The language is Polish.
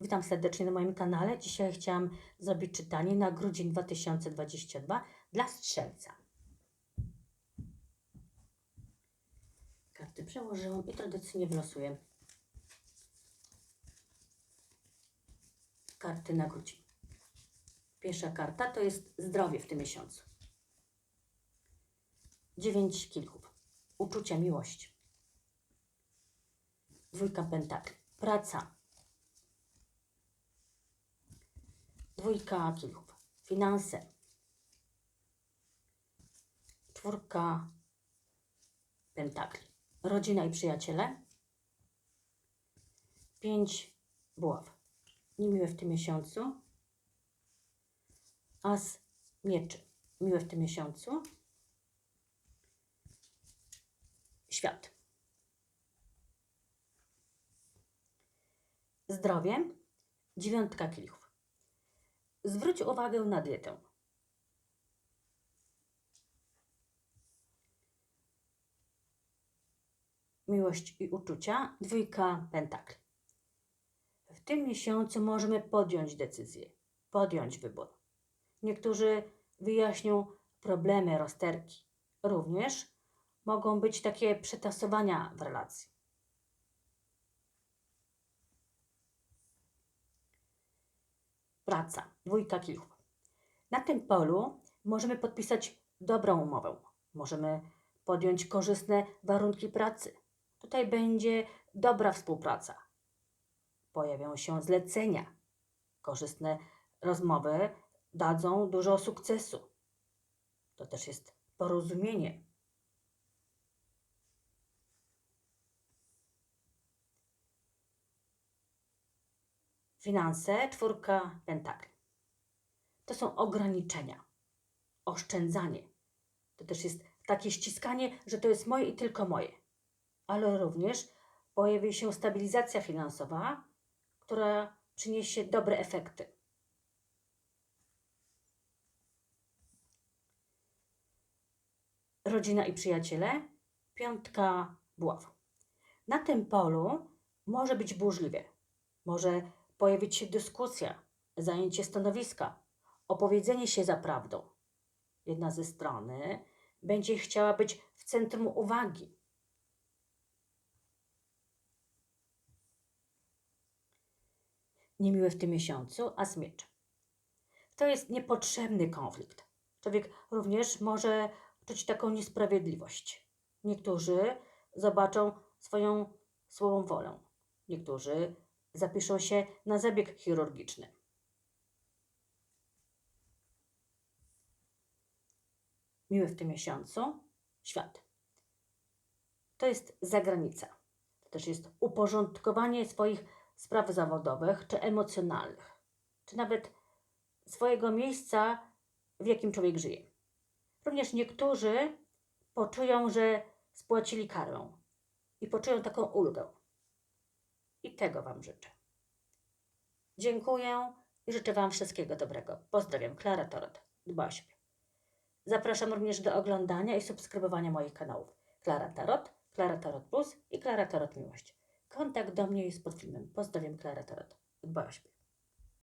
Witam serdecznie na moim kanale. Dzisiaj chciałam zrobić czytanie na grudzień 2022 dla strzelca. Karty przełożyłam i tradycyjnie wylosuję karty na grudzień. Pierwsza karta to jest zdrowie w tym miesiącu. Dziewięć kilków. Uczucia, miłość. Dwójka pentakli. Praca. Dwójka kilków. Finanse. Czwórka pentakli. Rodzina i przyjaciele. Pięć buław. Niemiłe w tym miesiącu. As mieczy. Miłe w tym miesiącu. Świat. Zdrowie. Dziewiątka kielichów. Zwróć uwagę na dietę. Miłość i uczucia. Dwójka pentakli. W tym miesiącu możemy podjąć decyzję, podjąć wybór. Niektórzy wyjaśnią problemy, rozterki. Również mogą być takie przetasowania w relacji. Praca. Dwójka kilków. Na tym polu możemy podpisać dobrą umowę. Możemy podjąć korzystne warunki pracy. Tutaj będzie dobra współpraca. Pojawią się zlecenia. Korzystne rozmowy dadzą dużo sukcesu. To też jest porozumienie. Finanse, czwórka pentakli. To są ograniczenia, oszczędzanie. To też jest takie ściskanie, że to jest moje i tylko moje. Ale również pojawi się stabilizacja finansowa, która przyniesie dobre efekty. Rodzina i przyjaciele, piątka buław. Na tym polu może być burzliwie. Może pojawić się dyskusja, zajęcie stanowiska, opowiedzenie się za prawdą. Jedna ze strony będzie chciała być w centrum uwagi. Niemiłe w tym miesiącu, a miecz. To jest niepotrzebny konflikt. Człowiek również może czuć taką niesprawiedliwość. Niektórzy zobaczą swoją słabą wolę. Niektórzy zapiszą się na zabieg chirurgiczny. Miły w tym miesiącu świat. To jest zagranica. To też jest uporządkowanie swoich spraw zawodowych czy emocjonalnych, czy nawet swojego miejsca, w jakim człowiek żyje. Również niektórzy poczują, że spłacili karę i poczują taką ulgę. I tego Wam życzę. Dziękuję i życzę Wam wszystkiego dobrego. Pozdrawiam, Klara Torot. Dba o siebie. Zapraszam również do oglądania i subskrybowania moich kanałów. Klara Tarot, Klara Tarot Plus i Klara Tarot Miłość. Kontakt do mnie jest pod filmem. Pozdrawiam, Klara Tarot. Dba o siebie.